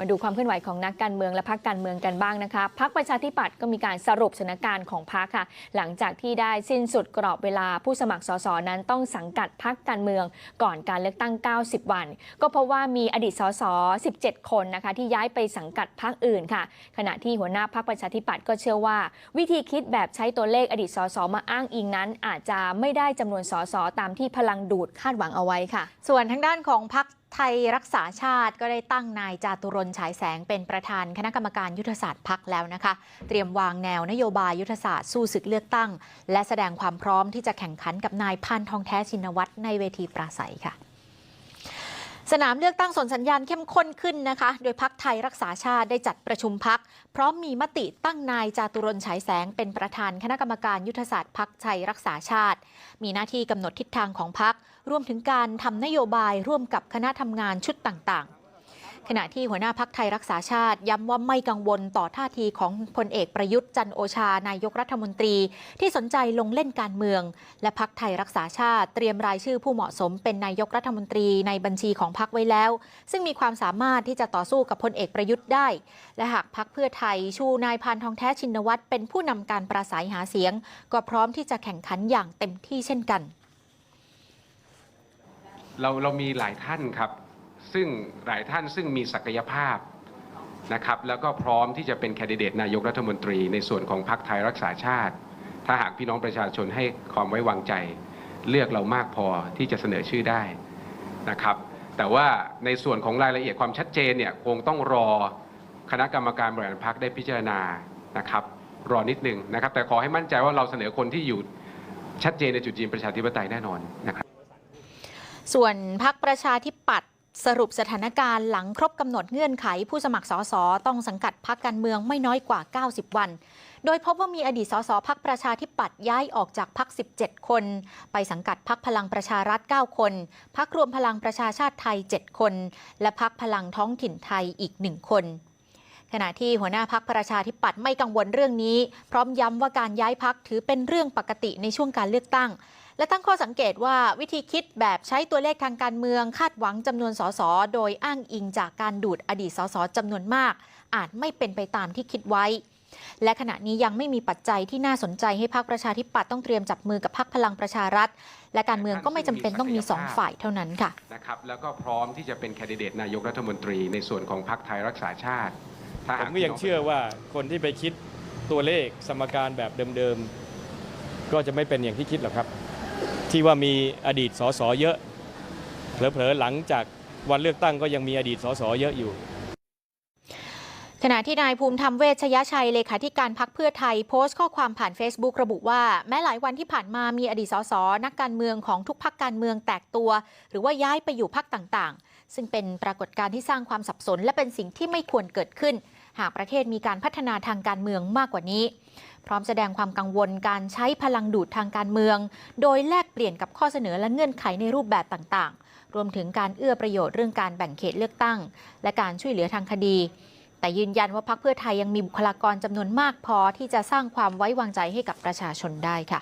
มาดูความเคลื่อนไหวของนักการเมืองและพักการเมืองกันบ้างนะคะพักประชาธิปัตย์ก็มีการสรุปสถานการณ์ของพักค่ะ หลังจากที่ได้สิ้นสุดกรอบเวลาผู้สมัครสสนั้นต้องสังกัดพักการเมือง ก่อนการเลือกตั้ง 90 วัน ก็เพราะว่ามีอดีตสส 17 คนนะคะที่ย้ายไปสังกัดพักอื่นค่ะ ขณะที่หัวหน้าพักประชาธิปัตย์ก็เชื่อว่า วิธีคิดแบบใช้ตัวเลขอดีตสสมาอ้างอิงนั้น อาจจะไม่ได้จำนวนสสตามที่พลังดูดคาดหวังเอาไว้ค่ะ ส่วนทางด้านของพัก ไทยรักษาชาติก็ได้ตั้งนายจาตุรนฉายแสงเป็นประธานคณะกรรมการยุทธศาสตร์พักแล้วนะคะ เตรียมวางแนวนโยบายยุทธศาสตร์สู้ศึกเลือกตั้ง และแสดงความพร้อมที่จะแข่งขันกับนายพันทองแท้ชินวัตรในเวทีปราศัยค่ะ สนามเลือกตั้งสนสัญญาณเข้มข้นขึ้นนะคะ โดยพักไทยรักษาชาติได้จัดประชุมพักพร้อมมีมติตั้งนายจาตุรนฉายแสงเป็นประธานคณะกรรมการยุทธศาสตร์พักไทยรักษาชาติ มีหน้าที่กำหนดทิศทางของพักรวมถึงการทำนโยบายร่วมกับคณะทำงานชุดต่างๆ ขณะที่หัวหน้าพักไทยรักษาชาติ ย้ำว่าไม่กังวลต่อท่าทีของพลเอกประยุทธ์จันโอชานายกรัฐมนตรี ที่สนใจลงเล่นการเมือง และพักไทยรักษาชาติ เตรียมรายชื่อผู้เหมาะสมเป็นนายกรัฐมนตรีในบัญชีของพักไว้แล้ว ซึ่งมีความสามารถที่จะต่อสู้กับพลเอกประยุทธ์ได้ และหากพักเพื่อไทยชูนายพันทองแท้ชินวัตรเป็นผู้นำการปราศัยหาเสียง ก็พร้อมที่จะแข่งขันอย่างเต็มที่เช่นกัน เราเรามีหลายท่านครับ ซึ่งหลายท่านซึ่งมีศักยภาพนะครับแล้วก็พร้อมที่จะเป็นแคนดิเดตนายกรัฐมนตรีในส่วนของพรรคไทยรักษาชาติ ถ้าหากพี่น้องประชาชนให้ความไว้วางใจ เลือกเรามากพอที่จะเสนอชื่อได้นะครับ แต่ว่าในส่วนของรายละเอียดความชัดเจนเนี่ยคงต้องรอคณะกรรมการบริหารพรรคได้พิจารณานะครับ รอนิดนึงนะครับ แต่ขอให้มั่นใจว่าเราเสนอคนที่อยู่ชัดเจนในจุดยืนประชาธิปไตยแน่นอนนะครับส่วนพักประชาธิปัตย์ สรุปสถานการณ์หลังครบกำหนดเงื่อนไขผู้สมัครสสต้องสังกัดพักการเมืองไม่น้อยกว่า 90 วัน โดยพบว่ามีอดีตสสพักประชาธิปัตย์ย้ายออกจากพัก 17 คน ไปสังกัดพักพลังประชารัฐ 9 คน พักรวมพลังประชาชาติไทย 7 คน และพักพลังท้องถิ่นไทยอีก 1 คนขณะที่หัวหน้าพักประชาธิปัตย์ไม่กังวลเรื่องนี้ พร้อมย้ำว่าการย้ายพักถือเป็นเรื่องปกติในช่วงการเลือกตั้ง และตั้งข้อสังเกตว่าวิธีคิดแบบใช้ตัวเลขทางการเมืองคาดหวังจำนวนสสโดยอ้างอิงจากการดูดอดีตสสจำนวนมาก อาจไม่เป็นไปตามที่คิดไว้ และขณะนี้ยังไม่มีปัจจัยที่น่าสนใจให้พรรคประชาธิปัตย์ต้องเตรียมจับมือกับพรรคพลังประชารัฐ และการเมืองก็ไม่จำเป็นต้องมีสองฝ่ายเท่านั้นค่ะนะครับแล้วก็พร้อมที่จะเป็นแคนดิเดตนายกรัฐมนตรีในส่วนของพรรคไทยรักษาชาติถ้าผหากมก็ยังเชื่อว่าคนที่ไปคิดตัวเลขสมการแบบเดิมๆก็จะไม่เป็นอย่างที่คิดหรอกครับ ที่ว่ามีอดีตสสเยอะเผลอๆหลังจากวันเลือกตั้งก็ยังมีอดีตสสเยอะอยู่ขณะที่นายภูมิธรรมเวชยชัยเลขาธิการพักเพื่อไทยโพสต์ข้อความผ่าน Facebook ระบุว่า แม้หลายวันที่ผ่านมามีอดีตสสนักการเมืองของทุกพักการเมืองแตกตัว หรือว่าย้ายไปอยู่พักต่างๆ ซึ่งเป็นปรากฏการณ์ที่สร้างความสับสน และเป็นสิ่งที่ไม่ควรเกิดขึ้น หากประเทศมีการพัฒนาทางการเมืองมากกว่านี้ พร้อมแสดงความกังวลการใช้พลังดูดทางการเมือง โดยแลกเปลี่ยนกับข้อเสนอและเงื่อนไขในรูปแบบต่างๆ รวมถึงการเอื้อประโยชน์เรื่องการแบ่งเขตเลือกตั้ง และการช่วยเหลือทางคดีแต่ยืนยันว่าพรรคเพื่อไทยยังมีบุคลากรจำนวนมากพอที่จะสร้างความไว้วางใจให้กับประชาชนได้ค่ะ